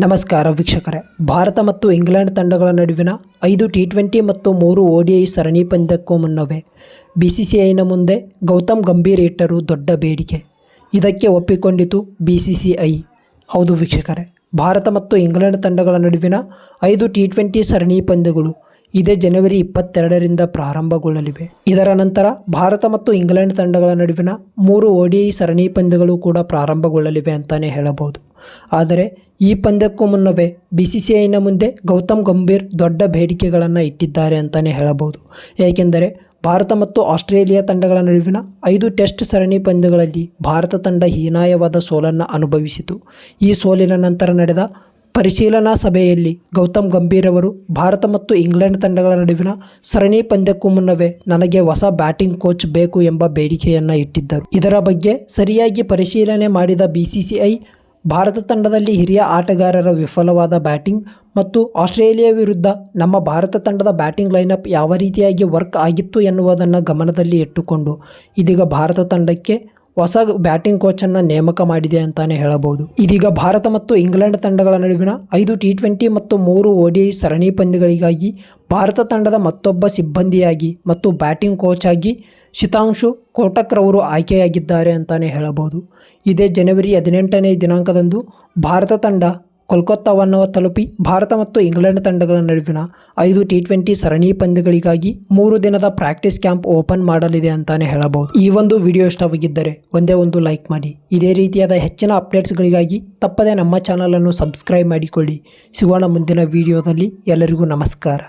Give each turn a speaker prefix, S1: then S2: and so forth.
S1: ನಮಸ್ಕಾರ ವೀಕ್ಷಕರೇ. ಭಾರತ ಮತ್ತು ಇಂಗ್ಲೆಂಡ್ ತಂಡಗಳ ನಡುವಿನ ಐದು ಟಿ ಟ್ವೆಂಟಿ ಮತ್ತು ಮೂರು ಓಡಿಐ ಸರಣಿ ಪಂದ್ಯಕ್ಕೂ ಮುನ್ನವೇ ಬಿ ಸಿ ಸಿ ಐನ ಮುಂದೆ ಗೌತಮ್ ಗಂಭೀರ್ ಇಟ್ಟರು ದೊಡ್ಡ ಬೇಡಿಕೆ. ಇದಕ್ಕೆ ಒಪ್ಪಿಕೊಂಡಿತು ಬಿ ಸಿ ಸಿ ಐ ಹೌದು ವೀಕ್ಷಕರೇ, ಭಾರತ ಮತ್ತು ಇಂಗ್ಲೆಂಡ್ ತಂಡಗಳ ನಡುವಿನ ಐದು ಟಿ ಟ್ವೆಂಟಿ ಸರಣಿ ಪಂದ್ಯಗಳು ಇದೇ ಜನವರಿ ಇಪ್ಪತ್ತೆರಡರಿಂದ ಪ್ರಾರಂಭಗೊಳ್ಳಲಿವೆ. ಇದರ ನಂತರ ಭಾರತ ಮತ್ತು ಇಂಗ್ಲೆಂಡ್ ತಂಡಗಳ ನಡುವಿನ ಮೂರು ಓಡಿಐ ಸರಣಿ ಪಂದ್ಯಗಳು ಕೂಡ ಪ್ರಾರಂಭಗೊಳ್ಳಲಿವೆ ಅಂತಲೇ ಹೇಳಬಹುದು. ಆದರೆ ಈ ಪಂದ್ಯಕ್ಕೂ ಮುನ್ನವೇ ಬಿ ಸಿ ಸಿ ಐನ ಮುಂದೆ ಗೌತಮ್ ಗಂಭೀರ್ ದೊಡ್ಡ ಬೇಡಿಕೆಗಳನ್ನು ಇಟ್ಟಿದ್ದಾರೆ ಅಂತಲೇ ಹೇಳಬಹುದು. ಏಕೆಂದರೆ ಭಾರತ ಮತ್ತು ಆಸ್ಟ್ರೇಲಿಯಾ ತಂಡಗಳ ನಡುವಿನ ಐದು ಟೆಸ್ಟ್ ಸರಣಿ ಪಂದ್ಯಗಳಲ್ಲಿ ಭಾರತ ತಂಡ ಹೀನಾಯವಾದ ಸೋಲನ್ನು ಅನುಭವಿಸಿತು. ಈ ಸೋಲಿನ ನಂತರ ನಡೆದ ಪರಿಶೀಲನಾ ಸಭೆಯಲ್ಲಿ ಗೌತಮ್ ಗಂಭೀರ್ ಅವರು ಭಾರತ ಮತ್ತು ಇಂಗ್ಲೆಂಡ್ ತಂಡಗಳ ನಡುವಿನ ಸರಣಿ ಪಂದ್ಯಕ್ಕೂ ಮುನ್ನವೇ ನನಗೆ ಹೊಸ ಬ್ಯಾಟಿಂಗ್ ಕೋಚ್ ಬೇಕು ಎಂಬ ಬೇಡಿಕೆಯನ್ನು ಇಟ್ಟಿದ್ದರು. ಇದರ ಬಗ್ಗೆ ಸರಿಯಾಗಿ ಪರಿಶೀಲನೆ ಮಾಡಿದ B C C I Bharat ತಂಡದಲ್ಲಿ ಹಿರಿಯ ಆಟಗಾರರ ವಿಫಲವಾದ ಬ್ಯಾಟಿಂಗ್ ಮತ್ತು ಆಸ್ಟ್ರೇಲಿಯಾ ವಿರುದ್ಧ ನಮ್ಮ ಭಾರತ ತಂಡದ ಬ್ಯಾಟಿಂಗ್ ಲೈನಪ್ ಯಾವ ರೀತಿಯಾಗಿ ವರ್ಕ್ ಆಗಿತ್ತು ಎನ್ನುವುದನ್ನು ಗಮನದಲ್ಲಿ ಇಟ್ಟುಕೊಂಡು ಇದೀಗ ಭಾರತ ತಂಡಕ್ಕೆ ಹೊಸ ಬ್ಯಾಟಿಂಗ್ ಕೋಚನ್ನು ನೇಮಕ ಮಾಡಿದೆ ಅಂತಾನೆ ಹೇಳಬಹುದು. ಇದೀಗ ಭಾರತ ಮತ್ತು ಇಂಗ್ಲೆಂಡ್ ತಂಡಗಳ ನಡುವಿನ ಐದು ಟಿ ಟ್ವೆಂಟಿ ಮತ್ತು ಮೂರು ಓಡಿಐ ಸರಣಿ ಪಂದ್ಯಗಳಿಗಾಗಿ ಭಾರತ ತಂಡದ ಮತ್ತೊಬ್ಬ ಸಿಬ್ಬಂದಿಯಾಗಿ ಮತ್ತು ಬ್ಯಾಟಿಂಗ್ ಕೋಚ್ ಆಗಿ ಶಿತಾಂಶು ಕೋಟಕ್ರವರು ಆಯ್ಕೆಯಾಗಿದ್ದಾರೆ ಅಂತಾನೆ ಹೇಳಬಹುದು. ಇದೇ ಜನವರಿ ಹದಿನೆಂಟನೇ ದಿನಾಂಕದಂದು ಭಾರತ ತಂಡ ಕೋಲ್ಕತ್ತಾವನ್ನು ತಲುಪಿ ಭಾರತ ಮತ್ತು ಇಂಗ್ಲೆಂಡ್ ತಂಡಗಳ ನಡುವಿನ ಐದು ಟಿ ಟ್ವೆಂಟಿ ಸರಣಿ ಪಂದ್ಯಗಳಿಗಾಗಿ ಮೂರು ದಿನದ ಪ್ರಾಕ್ಟೀಸ್ ಕ್ಯಾಂಪ್ ಓಪನ್ ಮಾಡಲಿದೆ ಅಂತಾನೆ ಹೇಳಬಹುದು. ಈ ಒಂದು ವಿಡಿಯೋ ಇಷ್ಟವಾಗಿದ್ದರೆ ಒಂದೇ ಒಂದು ಲೈಕ್ ಮಾಡಿ. ಇದೇ ರೀತಿಯಾದ ಹೆಚ್ಚಿನ ಅಪ್ಡೇಟ್ಸ್ಗಳಿಗಾಗಿ ತಪ್ಪದೇ ನಮ್ಮ ಚಾನಲನ್ನು ಸಬ್ಸ್ಕ್ರೈಬ್ ಮಾಡಿಕೊಳ್ಳಿ. ಸಿಗೋಣ ಮುಂದಿನ ವಿಡಿಯೋದಲ್ಲಿ ಎಲ್ಲರಿಗೂ ನಮಸ್ಕಾರ.